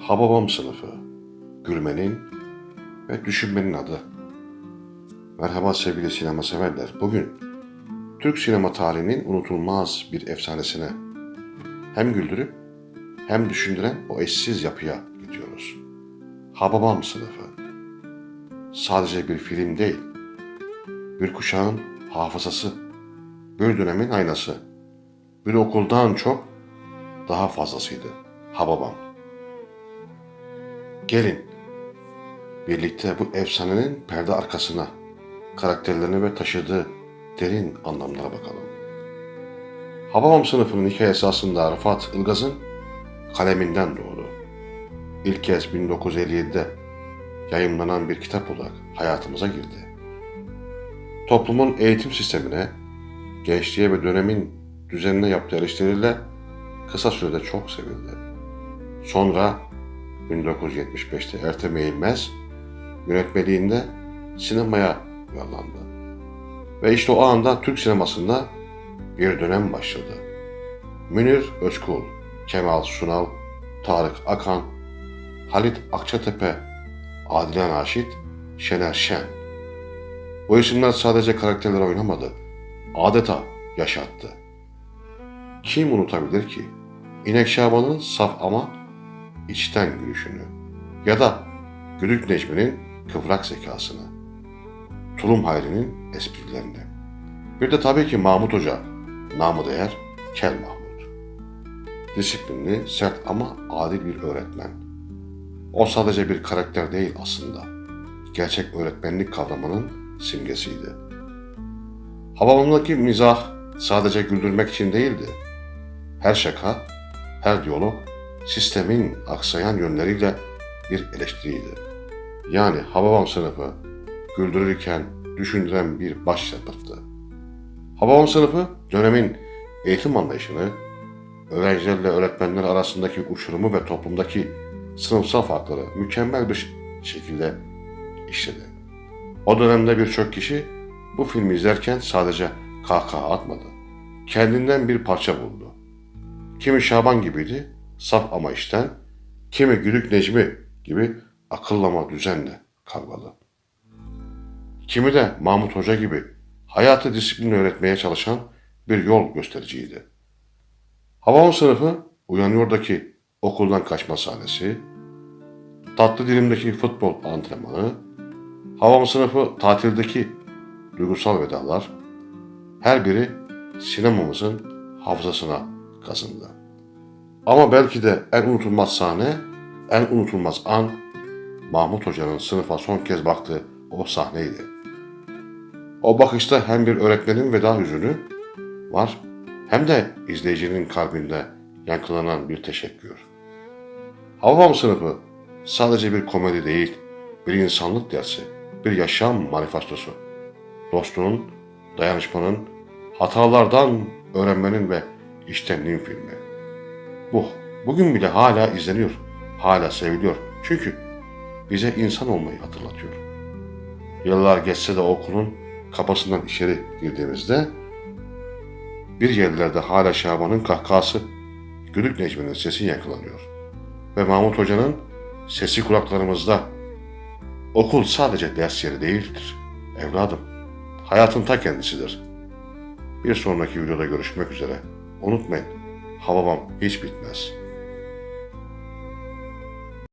Hababam sınıfı, gülmenin ve düşünmenin adı. Merhaba sevgili sinema severler. Bugün Türk sinema tarihinin unutulmaz bir efsanesine hem güldürüp hem düşündüren o eşsiz yapıya gidiyoruz. Hababam sınıfı. Sadece bir film değil, bir kuşağın hafızası, bir dönemin aynası, bir okuldan çok daha fazlasıydı Hababam. Gelin birlikte bu efsanenin perde arkasına, karakterlerine ve taşıdığı derin anlamlara bakalım. Hababam sınıfının hikayesi aslında Rıfat Ilgaz'ın kaleminden doğdu. İlk kez 1957'de yayımlanan bir kitap olarak hayatımıza girdi. Toplumun eğitim sistemine, gençliğe ve dönemin düzenine yaptığı eleştiriyle kısa sürede çok sevildi. Sonra 1975'te Ertem Eğilmez yönetmeliğinde sinemaya uyarlandı. Ve işte o anda Türk sinemasında bir dönem başladı. Münir Özkul, Kemal Sunal, Tarık Akan, Halit Akçatepe, Adile Naşit, Şener Şen. Bu isimler sadece karakterler oynamadı, adeta yaşattı. Kim unutabilir ki İnek Şaban'ın saf ama içten gülüşünü ya da Gülük Necmi'nin kıvrak zekasını, Tulum Hayri'nin esprilerini. Bir de tabii ki Mahmut Hoca, namı değer Kel Mahmut. Disiplinli, sert ama adil bir öğretmen. O sadece bir karakter değil aslında. Gerçek öğretmenlik kavramının simgesiydi. Havamındaki mizah sadece güldürmek için değildi. Her şaka, her diyalog sistemin aksayan yönleriyle bir eleştiriydi. Yani Hababam sınıfı güldürürken düşündüren bir başyapıttı. Hababam sınıfı dönemin eğitim anlayışını, öğrencilerle öğretmenler arasındaki uçurumu ve toplumdaki sınıfsal farkları mükemmel bir şekilde işledi. O dönemde birçok kişi bu filmi izlerken sadece kahkaha atmadı. Kendinden bir parça buldu. Kimi Şaban gibiydi, saf ama işten, kimi Gülük Necmi gibi akıllama düzenle kavgalı. Kimi de Mahmut Hoca gibi hayatı disiplin öğretmeye çalışan bir yol göstericiydi. Havam sınıfı uyanıyordaki okuldan kaçma sahnesi, tatlı dilimdeki futbol antrenmanı, havam sınıfı tatildeki duygusal vedalar, her biri sinemamızın hafızasına kazındı. Ama belki de en unutulmaz sahne, en unutulmaz an Mahmut Hoca'nın sınıfa son kez baktığı o sahneydi. O bakışta hem bir öğretmenin veda hüzünü var hem de izleyicinin kalbinde yankılanan bir teşekkür. Havvam sınıfı sadece bir komedi değil, bir insanlık dersi, bir yaşam manifestosu. Dostluğun, dayanışmanın, hatalardan öğrenmenin ve iştenliğin filmi. Bu, bugün bile hala izleniyor, hala seviliyor. Çünkü bize insan olmayı hatırlatıyor. Yıllar geçse de okulun kapısından içeri girdiğimizde bir yerlerde hala Şaban'ın kahkahası, Gülük Necmi'nin sesi yankılanıyor. Ve Mahmut Hoca'nın sesi kulaklarımızda. Okul sadece ders yeri değildir. Evladım, hayatın ta kendisidir. Bir sonraki videoda görüşmek üzere. Unutmayın, Hababam hiç bitmez.''